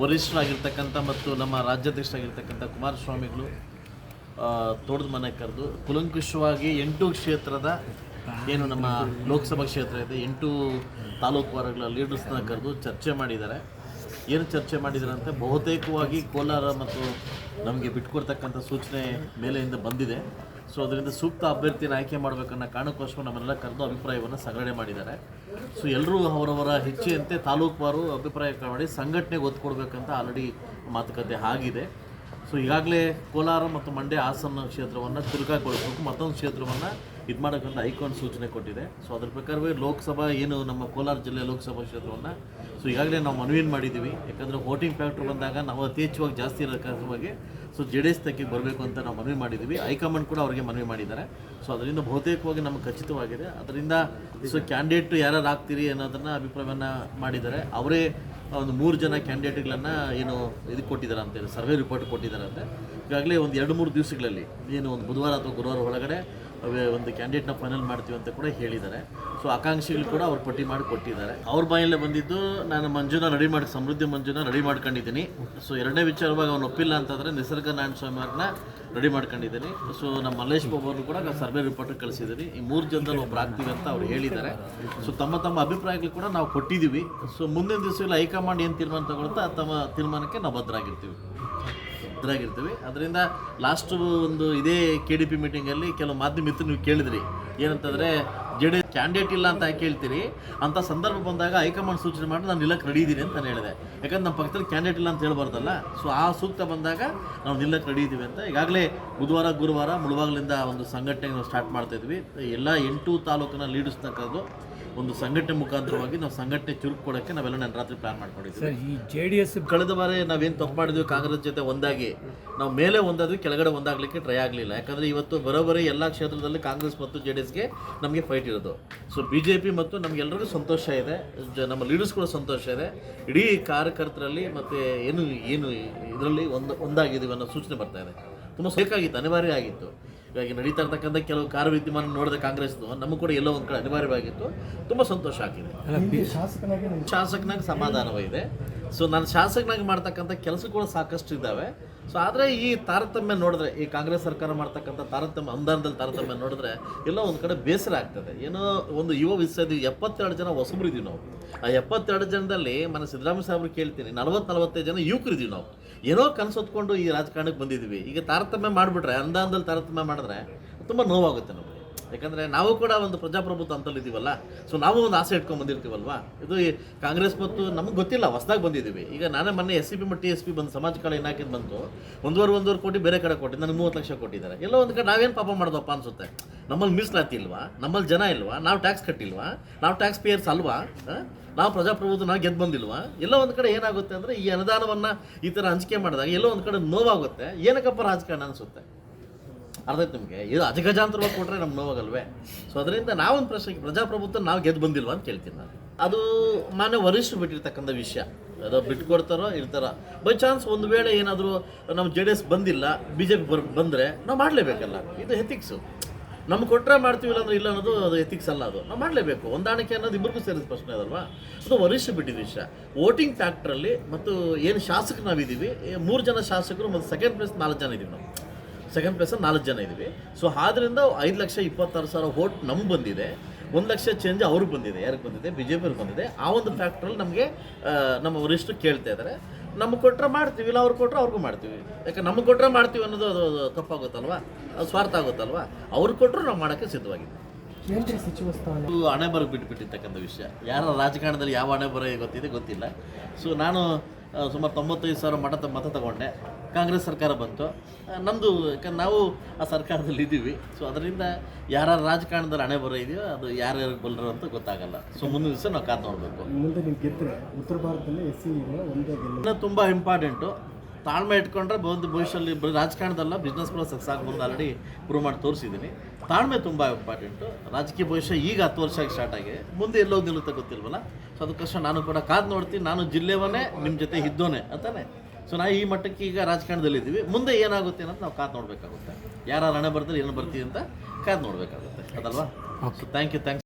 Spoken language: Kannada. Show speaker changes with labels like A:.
A: ವರಿಷ್ಠರಾಗಿರ್ತಕ್ಕಂಥ ಮತ್ತು ನಮ್ಮ ರಾಜ್ಯಾಧ್ಯಕ್ಷರಾಗಿರ್ತಕ್ಕಂಥ ಕುಮಾರಸ್ವಾಮಿಗಳು ತೋಟದ ಮನೆ ಕರೆದು ಕುಲಂಕುಷವಾಗಿ ಎಂಟು ಕ್ಷೇತ್ರದ ಏನು ನಮ್ಮ ಲೋಕಸಭಾ ಕ್ಷೇತ್ರ ಇದೆ, ಎಂಟು ತಾಲೂಕು ವಾರಗಳ ಲೀಡರ್ಸ್ನ ಕರೆದು ಚರ್ಚೆ ಮಾಡಿದ್ದಾರೆ. ಏನು ಚರ್ಚೆ ಮಾಡಿದ್ರಂತೆ? ಬಹುತೇಕವಾಗಿ ಕೋಲಾರ ಮತ್ತು ನಮಗೆ ಬಿಟ್ಕೊಡ್ತಕ್ಕಂಥ ಸೂಚನೆ ಮೇಲೆಯಿಂದ ಬಂದಿದೆ. ಸೊ ಅದರಿಂದ ಸೂಕ್ತ ಅಭ್ಯರ್ಥಿನ ಆಯ್ಕೆ ಮಾಡಬೇಕನ್ನೋ ಕಾರಣಕ್ಕೋಸ್ಕರ ನಮ್ಮನ್ನೆಲ್ಲ ಕರೆದು ಅಭಿಪ್ರಾಯವನ್ನು ಸಂಗ್ರಹಣೆ ಮಾಡಿದ್ದಾರೆ. ಸೊ ಎಲ್ಲರೂ ಅವರವರ ಹೆಚ್ಚೆಯಂತೆ ತಾಲೂಕುವಾರು ಅಭಿಪ್ರಾಯ ಮಾಡಿ ಸಂಘಟನೆಗೆ ಒತ್ತು ಕೊಡಬೇಕಂತ ಆಲ್ರೆಡಿ ಮಾತುಕತೆ ಆಗಿದೆ. ಸೊ ಈಗಾಗಲೇ ಕೋಲಾರ ಮತ್ತು ಮಂಡ್ಯ ಹಾಸನ ಕ್ಷೇತ್ರವನ್ನು ಚುರುಕಾಗೊಳಿಸಬೇಕು ಮತ್ತೊಂದು ಕ್ಷೇತ್ರವನ್ನು ಇದು ಮಾಡೋಕ್ಕಂತ ಐಕಾನ್ ಸೂಚನೆ ಕೊಟ್ಟಿದೆ. ಸೊ ಅದ್ರ ಪ್ರಕಾರವೇ ಲೋಕಸಭಾ ಏನು ನಮ್ಮ ಕೋಲಾರ ಜಿಲ್ಲೆ ಲೋಕಸಭಾ ಕ್ಷೇತ್ರವನ್ನು ಸೊ ಈಗಾಗಲೇ ನಾವು ಮನವಿಯನ್ನು ಮಾಡಿದ್ದೀವಿ. ಯಾಕಂದರೆ ವೋಟಿಂಗ್ ಫ್ಯಾಕ್ಟ್ರ್ ಬಂದಾಗ ನಾವು ಅತಿ ಹೆಚ್ಚುವಾಗಿ ಜಾಸ್ತಿ ಇರೋ ಕಾರಣವಾಗಿ ಸೊ ಜೆ ಡಿ ಎಸ್ ತಕ್ಕೆ ಬರಬೇಕು ಅಂತ ನಾವು ಮನವಿ ಮಾಡಿದ್ದೀವಿ. ಹೈಕಮಾಂಡ್ ಕೂಡ ಅವರಿಗೆ ಮನವಿ ಮಾಡಿದ್ದಾರೆ. ಸೊ ಅದರಿಂದ ಬಹುತೇಕವಾಗಿ ನಮಗೆ ಖಚಿತವಾಗಿದೆ. ಅದರಿಂದ ಸೊ ಕ್ಯಾಂಡಿಡೇಟ್ ಯಾರ್ಯಾರು ಆಗ್ತೀರಿ ಅನ್ನೋದನ್ನು ಅಭಿಪ್ರಾಯವನ್ನು ಮಾಡಿದ್ದಾರೆ. ಅವರೇ ಒಂದು ಮೂರು ಜನ ಕ್ಯಾಂಡಿಡೇಟ್ಗಳನ್ನು ಏನು ಇದು ಕೊಟ್ಟಿದ್ದಾರೆ ಅಂತೇಳಿ ಸರ್ವೆ ರಿಪೋರ್ಟ್ ಕೊಟ್ಟಿದ್ದಾರೆ ಅಂತ. ಈಗಾಗಲೇ ಒಂದು ಎರಡು ಮೂರು ದಿವಸಗಳಲ್ಲಿ, ಏನು ಒಂದು ಬುಧವಾರ ಅಥವಾ ಗುರುವಾರ ಒಳಗಡೆ ಒಂದು ಕ್ಯಾಂಡಿಡೇಟ್ನ ಫೈನಲ್ ಮಾಡ್ತೀವಿ ಅಂತ ಕೂಡ ಹೇಳಿದ್ದಾರೆ. ಸೊ ಆಕಾಂಕ್ಷಿಗಳು ಕೂಡ ಅವ್ರು ಪಟ್ಟಿ ಮಾಡಿ ಕೊಟ್ಟಿದ್ದಾರೆ. ಅವ್ರ ಬಾಯಲ್ಲೇ ಬಂದಿದ್ದು ನಾನು ಮಂಜುನ ರೆಡಿ ಮಾಡಿ, ಸಮೃದ್ಧಿ ಮಂಜುನ ರೆಡಿ ಮಾಡ್ಕೊಂಡಿದ್ದೀನಿ. ಸೊ ಎರಡನೇ ವಿಚಾರವಾಗಿ ಅವ್ನು ಒಪ್ಪಿಲ್ಲ ಅಂತಂದರೆ ನಿಸರ್ಗ ನಾರಾಯಣ ಸ್ವಾಮಿ ಅವ್ರನ್ನ ರೆಡಿ ಮಾಡ್ಕೊಂಡಿದ್ದೀನಿ. ಸೊ ನಮ್ಮ ಮಲ್ಲೇಶ್ ಬಾಬು ಕೂಡ ಸರ್ವೆ ರಿಪೋರ್ಟ್ ಕಳಿಸಿದ್ದೀನಿ. ಈ ಮೂರು ಜನದಲ್ಲಿ ಒಬ್ರು ಆಗ್ತೀವಿ ಅಂತ ಅವ್ರು ಹೇಳಿದ್ದಾರೆ. ಸೊ ತಮ್ಮ ತಮ್ಮ ಅಭಿಪ್ರಾಯಗಳು ಕೂಡ ನಾವು ಕೊಟ್ಟಿದ್ದೀವಿ. ಸೊ ಮುಂದಿನ ದಿವಸಗಳಲ್ಲಿ ಹೈಕಮಾಂಡ್ ಏನು ತೀರ್ಮಾನ ತಗೊಳ್ತಾ ತಮ್ಮ ತೀರ್ಮಾನಕ್ಕೆ ನಾವು ಬದ್ಧರಾಗಿರ್ತೀವಿ ಬದ್ಧರಾಗಿರ್ತೀವಿ ಅದರಿಂದ ಲಾಸ್ಟ್ ಒಂದು ಇದೇ ಕೆ ಡಿ ಪಿ ಮೀಟಿಂಗಲ್ಲಿ ಕೆಲವು ಮಾಧ್ಯಮ ಮಿತ್ರ ನೀವು ಕೇಳಿದ್ರಿ. ಏನಂತಂದರೆ ಜೆ ಡಿ ಕ್ಯಾಂಡಿಡೇಟ್ ಇಲ್ಲ ಅಂತ ಕೇಳ್ತೀರಿ ಅಂಥ ಸಂದರ್ಭ ಬಂದಾಗ ಹೈಕಮಾಂಡ್ ಸೂಚನೆ ಮಾಡಿ ನಾನು ನಿಲ್ಲಕ್ಕೆ ರೆಡಿ ಇದ್ದೀನಿ ಅಂತ ಹೇಳಿದೆ. ಯಾಕಂದ್ರೆ ನಮ್ಮ ಪಕ್ಕದಲ್ಲಿ ಕ್ಯಾಂಡಿಡೇಟ್ ಇಲ್ಲ ಅಂತ ಹೇಳ್ಬಾರ್ದಲ್ಲ. ಸೊ ಆ ಸೂಕ್ತ ಬಂದಾಗ ನಾವು ನಿಲ್ಲಕ್ಕೆ ರೆಡಿ ಇದ್ದೀವಿ ಅಂತ. ಈಗಾಗಲೇ ಬುಧವಾರ, ಗುರುವಾರ ಮುಳುವಾಗಲಿಂದ ಒಂದು ಸಂಘಟನೆ ಸ್ಟಾರ್ಟ್ ಮಾಡ್ತಾ ಇದ್ವಿ. ಎಲ್ಲ ಎಂಟು ತಾಲೂಕನ್ನ ಲೀಡರ್ಸ್ನ ಕರೆದು ಒಂದು ಸಂಘಟನೆ ಮುಖಾಂತರವಾಗಿ ನಾವು ಸಂಘಟನೆ ಚುರುಕು ಕೊಡೋಕ್ಕೆ ನಾವೆಲ್ಲ ನನ್ನ ರಾತ್ರಿ ಪ್ಲಾನ್ ಮಾಡ್ಕೊಂಡಿದ್ದೀವಿ.
B: ಸರ್ ಈ ಜೆ ಡಿ ಎಸ್
A: ಕಳೆದ ಬಾರಿ ನಾವೇನು ತಪ್ಪು ಮಾಡಿದ್ವಿ ಕಾಂಗ್ರೆಸ್ ಜೊತೆ ಒಂದಾಗಿ ನಾವು ಮೇಲೆ ಒಂದಾದ್ವಿ ಕೆಳಗಡೆ ಒಂದಾಗಲಿಕ್ಕೆ ಟ್ರೈ ಆಗಲಿಲ್ಲ. ಯಾಕಂದರೆ ಇವತ್ತು ಬರೋಬ್ಬರಿ ಎಲ್ಲ ಕ್ಷೇತ್ರದಲ್ಲಿ ಕಾಂಗ್ರೆಸ್ ಮತ್ತು ಜೆ ಡಿ ಎಸ್ಗೆ ನಮಗೆ ಫೈಟ್ ಇರೋದು. ಸೊ ಬಿ ಜೆ ಪಿ ಮತ್ತು ನಮಗೆಲ್ಲರಿಗೂ ಸಂತೋಷ ಇದೆ. ನಮ್ಮ ಲೀಡರ್ಸ್ ಕೂಡ ಸಂತೋಷ ಇದೆ. ಇಡೀ ಕಾರ್ಯಕರ್ತರಲ್ಲಿ ಮತ್ತು ಏನು ಏನು ಇದರಲ್ಲಿ ಒಂದು ಒಂದಾಗಿದ್ದೀವಿ ಅನ್ನೋ ಸೂಚನೆ ಬರ್ತಾ ಇದೆ. ತುಂಬ ಬೇಕಾಗಿತ್ತು ಅನಿವಾರ್ಯ ಆಗಿತ್ತು. ಇವಾಗ ನಡೀತಾ ಇರ್ತಕ್ಕಂಥ ಕೆಲವು ಕಾರ್ಯವಿದ್ಯಮಾನ ನೋಡಿದ ಕಾಂಗ್ರೆಸ್ದು ನಮಗೂ ಕೂಡ ಎಲ್ಲೋ ಒಂದು ಕಡೆ ಅನಿವಾರ್ಯವಾಗಿತ್ತು. ತುಂಬ ಸಂತೋಷ ಆಗಿದೆ. ಶಾಸಕನಾಗಿ ಸಮಾಧಾನವಿದೆ ಸೊ ನಾನು ಶಾಸಕನಾಗಿ ಮಾಡ್ತಕ್ಕಂಥ ಕೂಡ ಸಾಕಷ್ಟು ಇದ್ದಾವೆ. ಸೊ ಆದರೆ ಈ ತಾರತಮ್ಯ ನೋಡಿದ್ರೆ, ಈ ಕಾಂಗ್ರೆಸ್ ಸರ್ಕಾರ ಮಾಡ್ತಕ್ಕಂಥ ತಾರತಮ್ಯ, ಅನುದಾನದಲ್ಲಿ ತಾರತಮ್ಯ ನೋಡಿದ್ರೆ, ಎಲ್ಲ ಒಂದು ಕಡೆ ಬೇಸರ ಆಗ್ತದೆ. ಏನೋ ಒಂದು ಯುವ ವಿಷಯದ ಎಪ್ಪತ್ತೆರಡು ಜನ ಹೊಸಬ್ರು ಇದೀವಿ ನಾವು. ಆ ಎಪ್ಪತ್ತೆರಡು ಜನದಲ್ಲಿ ಮನೆ ಸಿದ್ದರಾಮಯ್ಯ ಸಾಹೇಬ್ರು ಕೇಳ್ತೀನಿ ನಲವತ್ತು ನಲವತ್ತೈದು ಜನ ಯುವಕರು ಇದೀವಿ ನಾವು. ಏನೋ ಕನಸು ಹೊತ್ಕೊಂಡು ಈ ರಾಜಕಾರಣಕ್ಕೆ ಬಂದಿದ್ದೀವಿ. ಈಗ ತಾರತಮ್ಯ ಮಾಡಿಬಿಟ್ರೆ, ಅನುದಾನದಲ್ಲಿ ತಾರತಮ್ಯ ಮಾಡಿದ್ರೆ, ತುಂಬ ನೋವಾಗುತ್ತೆ ನಮಗೆ. ಯಾಕಂದರೆ ನಾವು ಕೂಡ ಒಂದು ಪ್ರಜಾಪ್ರಭುತ್ವ ಅಂತಲ್ಲಿ ಇದ್ದೀವಲ್ಲ? ಸೊ ನಾವು ಒಂದು ಆಸೆ ಇಟ್ಕೊಂಡು ಬಂದಿರ್ತೀವಲ್ವಾ? ಇದು ಕಾಂಗ್ರೆಸ್ ಮತ್ತು ನಮಗೆ ಗೊತ್ತಿಲ್ಲ, ಹೊಸ್ದಾಗಿ ಬಂದಿದ್ದೀವಿ ಈಗ ನಾನೇ ಮೊನ್ನೆ ಎಸ್ ಸಿ ಪಿ ಮತ್ತು ಟಿ ಎಸ್ ಪಿ ಬಂದು ಸಮಾಜ ಕಳೆ ಏನಾಕಿದ್ ಬಂತು. ಒಂದೂವರೆ ಒಂದೂವರೆ ಕೋಟಿ ಬೇರೆ ಕಡೆ ಕೊಟ್ಟಿದ್ದು ನನಗೆ ಮೂವತ್ತು ಲಕ್ಷ ಕೊಟ್ಟಿದ್ದಾರೆ. ಎಲ್ಲೋ ಒಂದು ಕಡೆ ನಾವೇನು ಪಾಪ ಮಾಡೋದಪ್ಪ ಅನ್ಸುತ್ತೆ? ನಮ್ಮಲ್ಲಿ ಮೀಸಲಾತಿಲ್ವ ನಮ್ಮಲ್ಲಿ ಜನ ಇಲ್ವಾ? ನಾವು ಟ್ಯಾಕ್ಸ್ ಕಟ್ಟಿಲ್ವಾ? ನಾವು ಟ್ಯಾಕ್ಸ್ ಪೇಯರ್ಸ್ ಅಲ್ವಾ? ನಾವು ಪ್ರಜಾಪ್ರಭುತ್ವ, ನಾವು ಗೆದ್ದು ಬಂದಿಲ್ವಾ? ಎಲ್ಲೋ ಒಂದು ಕಡೆ ಏನಾಗುತ್ತೆ ಅಂದರೆ ಈ ಅನುದಾನವನ್ನು ಈ ಥರ ಹಂಚಿಕೆ ಮಾಡಿದಾಗ ಎಲ್ಲೋ ಒಂದು ಕಡೆ ನೋವಾಗುತ್ತೆ. ಏನಕ್ಕಪ್ಪ ರಾಜಕಾರಣ ಅನಿಸುತ್ತೆ? ಆಯ್ತು ನಿಮಗೆ? ಇದು ಅಜಗಜಾಂತರವಾಗಿ ಕೊಟ್ಟರೆ ನಮ್ಗೆ ನೋವಾಗಲ್ವೇ? ಸೊ ಅದರಿಂದ ನಾವೊಂದು ಪ್ರಶ್ನೆ ಪ್ರಜಾಪ್ರಭುತ್ವ ನಾವು ಗೆದ್ದು ಬಂದಿಲ್ವಾ ಅಂತ ಕೇಳ್ತೀನಿ ನಾನು. ಅದು ಮಾನ್ಯ ವರಿಷ್ಠರು ಬಿಟ್ಟಿರ್ತಕ್ಕಂಥ ವಿಷಯ. ಅದು ಬಿಟ್ಕೊಡ್ತಾರೋ ಇರ್ತಾರೋ. ಬೈ ಚಾನ್ಸ್ ಒಂದು ವೇಳೆ ಏನಾದರೂ ನಮ್ಮ ಜೆ ಡಿ ಎಸ್ ಬಂದಿಲ್ಲ, ಬಿ ಜೆ ಪಿ ಬರ್, ಬಂದರೆ ನಾವು ಮಾಡಲೇಬೇಕಲ್ಲ. ಇದು ಎಥಿಕ್ಸು ನಮ್ಗೆ ಕೊಟ್ಟರೆ ಮಾಡ್ತೀವಿ ಅಂದ್ರೆ ಇಲ್ಲ ಅನ್ನೋದು ಅದು ಎಥಿಕ್ಸ್ ಅಲ್ಲ ಅದು. ನಾವು ಮಾಡಲೇಬೇಕು. ಹೊಂದಾಣಿಕೆ ಅನ್ನೋದು ಇಬ್ಬರಿಗೂ ಸೇರಿದ ಪ್ರಶ್ನೆ ಅದಲ್ವಾ? ಅದು ವರಿಷ್ಠ ಬಿಟ್ಟಿದ್ದ ವಿಷಯ. ವೋಟಿಂಗ್ ಫ್ಯಾಕ್ಟ್ರಲ್ಲಿ ಮತ್ತು ಏನು ಶಾಸಕರು ನಾವಿದ್ದೀವಿ ಮೂರು ಜನ ಶಾಸಕರು ಮತ್ತು ಸೆಕೆಂಡ್ ಪ್ಲೇಸ್ ನಾಲ್ಕು ಜನ ಇದ್ದೀವಿ ನಾವು. ಸೆಕೆಂಡ್ ಪ್ಲೇಸಲ್ಲಿ ನಾಲ್ಕು ಜನ ಇದ್ದೀವಿ. ಸೊ ಆದ್ದರಿಂದ ಐದು ಲಕ್ಷ ಇಪ್ಪತ್ತಾರು ಸಾವಿರ ವೋಟ್ ನಮ್ಗೆ ಬಂದಿದೆ. ಒಂದು ಲಕ್ಷ ಚೇಂಜ್ ಅವ್ರಿಗೆ ಬಂದಿದೆ. ಯಾರಿಗೆ ಬಂದಿದೆ? ಬಿ ಜೆ ಪಿಗೆ ಬಂದಿದೆ. ಆ ಒಂದು ಫ್ಯಾಕ್ಟ್ರಲ್ಲಿ ನಮಗೆ ನಮ್ಮ ವರಿಷ್ಠರು ಕೇಳ್ತಾ ಇದ್ದಾರೆ ನಮ್ಗೆ ಕೊಟ್ಟರೆ ಮಾಡ್ತೀವಿ ಇಲ್ಲ ಅವ್ರು ಕೊಟ್ಟರೆ ಅವ್ರಿಗೂ ಮಾಡ್ತೀವಿ. ಯಾಕೆ ನಮ್ಗೆ ಕೊಟ್ಟರೆ ಮಾಡ್ತೀವಿ ಅನ್ನೋದು ಅದು ತಪ್ಪಾಗುತ್ತಲ್ವ? ಅದು ಸ್ವಾರ್ಥ ಆಗುತ್ತಲ್ವಾ? ಅವ್ರು ಕೊಟ್ಟರು ನಾವು ಮಾಡೋಕ್ಕೆ ಸಿದ್ಧವಾಗಿದ್ದೀವಿ.
C: ಕೇಂದ್ರ ಸಚಿವ ಸ್ಥಾನ.
A: ಹಣೆ ಬರ ಬಿಟ್ಟುಬಿಟ್ಟಿರ್ತಕ್ಕಂಥ ವಿಷಯ. ಯಾರ ರಾಜಕಾರಣದಲ್ಲಿ ಯಾವ ಹಣೆ ಬರ ಗೊತ್ತಿದೆ ಗೊತ್ತಿಲ್ಲ. ಸೊ ನಾನು ಸುಮಾರು ತೊಂಬತ್ತೈದು ಸಾವಿರ ಮಠ ಮತ ತಗೊಂಡೆ. ಕಾಂಗ್ರೆಸ್ ಸರ್ಕಾರ ಬಂತು. ನಮ್ಮದು ಯಾಕಂದ್ರೆ ನಾವು ಆ ಸರ್ಕಾರದಲ್ಲಿ ಇದ್ದೀವಿ. ಸೊ ಅದರಿಂದ ಯಾರ ರಾಜಕಾರಣದಲ್ಲಿ ಹಣೆ ಬರೋ ಇದೆಯೋ ಅದು ಯಾರ್ಯಾರು ಬಲ್ಲರು ಅಂತ ಗೊತ್ತಾಗಲ್ಲ. ಸೊ ಮುಂದಿನ ದಿವಸ ನಾವು ಕಾದು ನೋಡಬೇಕು.
C: ಮುಂದೆ ನೀವು ಗೆದ್ದರೆ ಉತ್ತರ ಭಾರತದಲ್ಲಿ ಎಸ್ ಸಿ ಒಂದೇ ಗೆಲ್ಲ.
A: ಇನ್ನು ತುಂಬ ಇಂಪಾರ್ಟೆಂಟು ತಾಳ್ಮೆ ಇಟ್ಕೊಂಡ್ರೆ ಬಂದು ಭವಿಷ್ಯದಲ್ಲಿ ರಾಜಕಾರಣದಲ್ಲ ಬಿಸ್ನೆಸ್ ಕೂಡ ಸಕ್ಸ್ ಆಗಿ ಮುಂದೆ ಆಲ್ರೆಡಿ ಪ್ರೂವ್ ಮಾಡಿ ತೋರಿಸಿದ್ದೀನಿ. ತಾಳ್ಮೆ ತುಂಬ ಇಂಪಾರ್ಟೆಂಟು ರಾಜಕೀಯ ಭವಿಷ್ಯ ಈಗ ಹತ್ತು ವರ್ಷ ಆಗಿ ಸ್ಟಾರ್ಟ್ ಆಗಿ ಮುಂದೆ ಎಲ್ಲೋಗಿ ನಿಲ್ಲುತ್ತೆ ಗೊತ್ತಿಲ್ವಲ್ಲ? ಸೊ ಅದಕ್ಕೋಸ್ಕರ ನಾನು ಕೂಡ ಕಾದು ನೋಡ್ತೀನಿ. ನಾನು ಜಿಲ್ಲೆವನೇ ನಿಮ್ಮ ಜೊತೆ ಇದ್ದೋನೆ ಅಂತಾನೆ. ಸೊ ನಾವು ಈ ಮಟ್ಟಕ್ಕೆ ಈಗ ರಾಜಕಾರಣದಲ್ಲಿದ್ದೀವಿ ಮುಂದೆ ಏನಾಗುತ್ತೆ ಅನ್ನೋದು ನಾವು ಕಾದು ನೋಡಬೇಕಾಗುತ್ತೆ. ಯಾರು ಹಣೆ ಬರ್ತಾರೆ ಏನು ಬರ್ತೀವಿ ಅಂತ ಕಾದು ನೋಡಬೇಕಾಗುತ್ತೆ. ಅದಲ್ವಾ? Okay thank you thanks